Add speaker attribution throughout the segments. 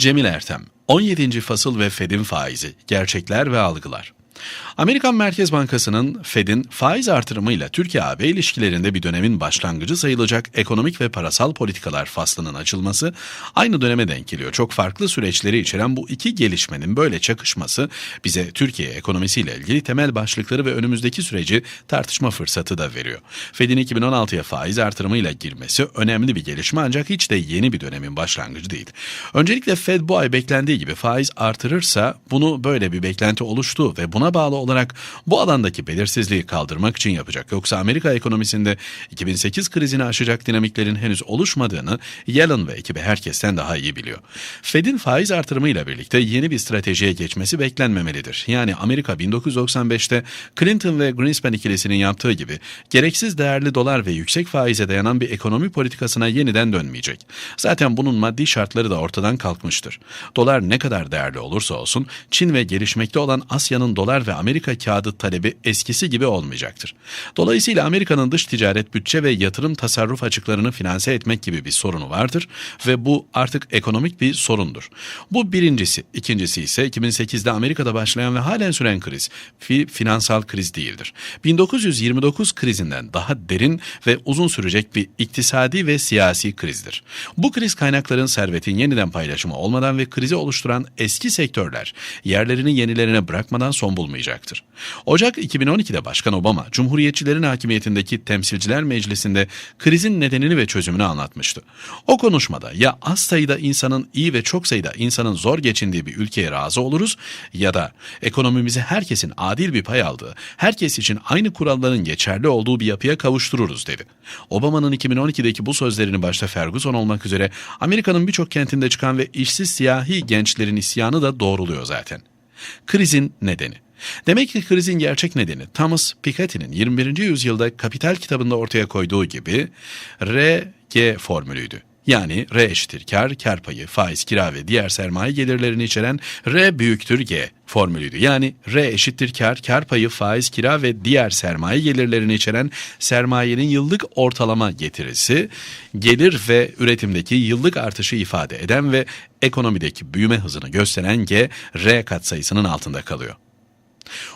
Speaker 1: Cemil Ertem, 17. fasıl ve Fed'in faizi, gerçekler ve algılar. Amerikan Merkez Bankası'nın Fed'in faiz artırımıyla Türkiye-AB ilişkilerinde bir dönemin başlangıcı sayılacak ekonomik ve parasal politikalar faslının açılması aynı döneme denk geliyor. Çok farklı süreçleri içeren bu iki gelişmenin böyle çakışması bize Türkiye ekonomisiyle ilgili temel başlıkları ve önümüzdeki süreci tartışma fırsatı da veriyor. Fed'in 2016'ya faiz artırımıyla girmesi önemli bir gelişme ancak hiç de yeni bir dönemin başlangıcı değil. Öncelikle Fed bu ay beklendiği gibi faiz artırırsa bunu böyle bir beklenti oluştu ve buna bağlı olarak bu alandaki belirsizliği kaldırmak için yapacak. Yoksa Amerika ekonomisinde 2008 krizini aşacak dinamiklerin henüz oluşmadığını Yellen ve ekibi herkesten daha iyi biliyor. Fed'in faiz artırımıyla birlikte yeni bir stratejiye geçmesi beklenmemelidir. Yani Amerika 1995'te Clinton ve Greenspan ikilisinin yaptığı gibi gereksiz değerli dolar ve yüksek faize dayanan bir ekonomi politikasına yeniden dönmeyecek. Zaten bunun maddi şartları da ortadan kalkmıştır. Dolar ne kadar değerli olursa olsun Çin ve gelişmekte olan Asya'nın dolar ve Amerika kağıdı talebi eskisi gibi olmayacaktır. Dolayısıyla Amerika'nın dış ticaret bütçe ve yatırım tasarruf açıklarını finanse etmek gibi bir sorunu vardır ve bu artık ekonomik bir sorundur. Bu birincisi. İkincisi ise 2008'de Amerika'da başlayan ve halen süren kriz fi, finansal kriz değildir. 1929 krizinden daha derin ve uzun sürecek bir iktisadi ve siyasi krizdir. Bu kriz kaynakların servetin yeniden paylaşımı olmadan ve krizi oluşturan eski sektörler yerlerini yenilerine bırakmadan son bulmayacak olacaktır. Ocak 2012'de Başkan Obama, Cumhuriyetçilerin hakimiyetindeki Temsilciler Meclisi'nde krizin nedenini ve çözümünü anlatmıştı. O konuşmada ya az sayıda insanın iyi ve çok sayıda insanın zor geçindiği bir ülkeye razı oluruz ya da ekonomimizi herkesin adil bir pay aldığı, herkes için aynı kuralların geçerli olduğu bir yapıya kavuştururuz dedi. Obama'nın 2012'deki bu sözlerini başta Ferguson olmak üzere Amerika'nın birçok kentinde çıkan ve işsiz siyahi gençlerin isyanı da doğruluyor zaten. Krizin nedeni Demek ki krizin gerçek nedeni Thomas Piketty'nin 21. yüzyılda Kapital kitabında ortaya koyduğu gibi RG formülüydü. Yani R eşittir kar, kar payı, faiz, kira ve diğer sermaye gelirlerini içeren R büyüktür G formülüydü. Yani R eşittir kar, kar payı, faiz, kira ve diğer sermaye gelirlerini içeren sermayenin yıllık ortalama getirisi, gelir ve üretimdeki yıllık artışı ifade eden ve ekonomideki büyüme hızını gösteren G, R katsayısının altında kalıyor.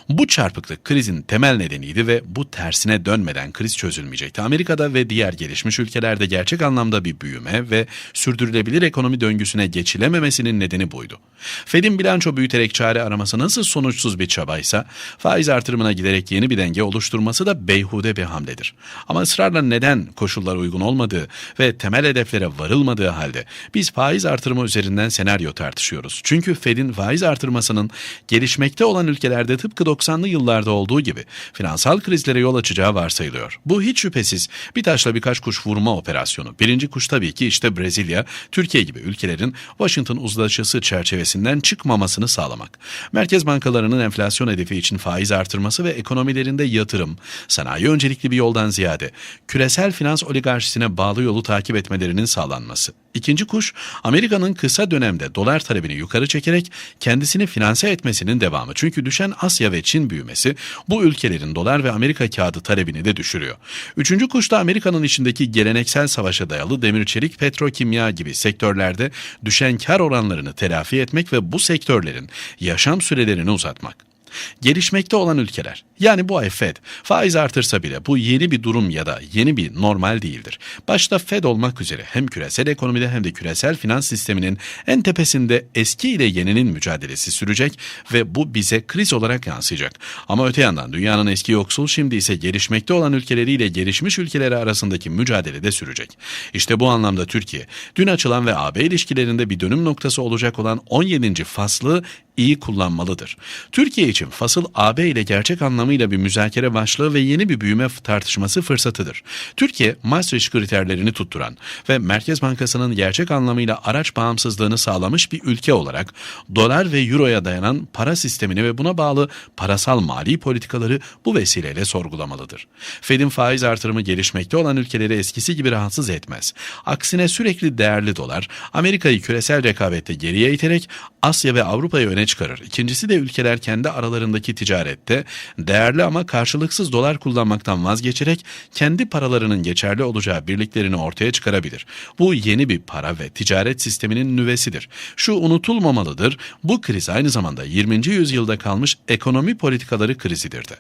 Speaker 1: Bu çarpıklık krizin temel nedeniydi ve bu tersine dönmeden kriz çözülmeyecekti. Amerika'da ve diğer gelişmiş ülkelerde gerçek anlamda bir büyüme ve sürdürülebilir ekonomi döngüsüne geçilememesinin nedeni buydu. Fed'in bilanço büyüterek çare araması nasıl sonuçsuz bir çabaysa, faiz artırımına giderek yeni bir denge oluşturması da beyhude bir hamledir. Ama ısrarla neden koşullar uygun olmadığı ve temel hedeflere varılmadığı halde biz faiz artırımı üzerinden senaryo tartışıyoruz. Çünkü Fed'in faiz artırmasının gelişmekte olan ülkelerde tıpkı 90'lı yıllarda olduğu gibi finansal krizlere yol açacağı varsayılıyor. Bu hiç şüphesiz bir taşla birkaç kuş vurma operasyonu. Birinci kuş tabii ki işte Brezilya, Türkiye gibi ülkelerin Washington uzlaşısı çerçevesinden çıkmamasını sağlamak. Merkez bankalarının enflasyon hedefi için faiz artırması ve ekonomilerinde yatırım, sanayi öncelikli bir yoldan ziyade küresel finans oligarşisine bağlı yolu takip etmelerinin sağlanması. İkinci kuş, Amerika'nın kısa dönemde dolar talebini yukarı çekerek kendisini finanse etmesinin devamı. Çünkü düşen Asya ve Çin büyümesi bu ülkelerin dolar ve Amerika kağıdı talebini de düşürüyor. Üçüncü kuş da Amerika'nın içindeki geleneksel savaşa dayalı demir çelik, petrokimya gibi sektörlerde düşen kar oranlarını telafi etmek ve bu sektörlerin yaşam sürelerini uzatmak. Gelişmekte olan ülkeler yani bu ay Fed faiz artırsa bile bu yeni bir durum ya da yeni bir normal değildir. Başta Fed olmak üzere hem küresel ekonomide hem de küresel finans sisteminin en tepesinde eski ile yeninin mücadelesi sürecek ve bu bize kriz olarak yansıyacak. Ama öte yandan dünyanın eski yoksul şimdi ise gelişmekte olan ülkeleriyle gelişmiş ülkeleri arasındaki mücadele de sürecek. İşte bu anlamda Türkiye dün açılan ve AB ilişkilerinde bir dönüm noktası olacak olan 17. faslı iyi kullanmalıdır. Türkiye için fasıl AB ile gerçek anlamıyla bir müzakere başlığı ve yeni bir büyüme tartışması fırsatıdır. Türkiye, Maastricht kriterlerini tutturan ve Merkez Bankası'nın gerçek anlamıyla araç bağımsızlığını sağlamış bir ülke olarak dolar ve euroya dayanan para sistemini ve buna bağlı parasal mali politikaları bu vesileyle sorgulamalıdır. Fed'in faiz artırımı gelişmekte olan ülkeleri eskisi gibi rahatsız etmez. Aksine sürekli değerli dolar, Amerika'yı küresel rekabette geriye iterek Asya ve Avrupa'ya yönelik öne çıkarır. İkincisi de ülkeler kendi aralarındaki ticarette değerli ama karşılıksız dolar kullanmaktan vazgeçerek kendi paralarının geçerli olacağı birliklerini ortaya çıkarabilir. Bu yeni bir para ve ticaret sisteminin nüvesidir. Şu unutulmamalıdır, bu kriz aynı zamanda 20. yüzyılda kalmış ekonomi politikaları krizidir de.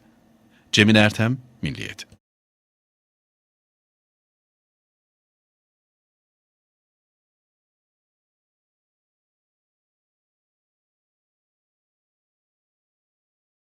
Speaker 1: Cemil Ertem, Milliyet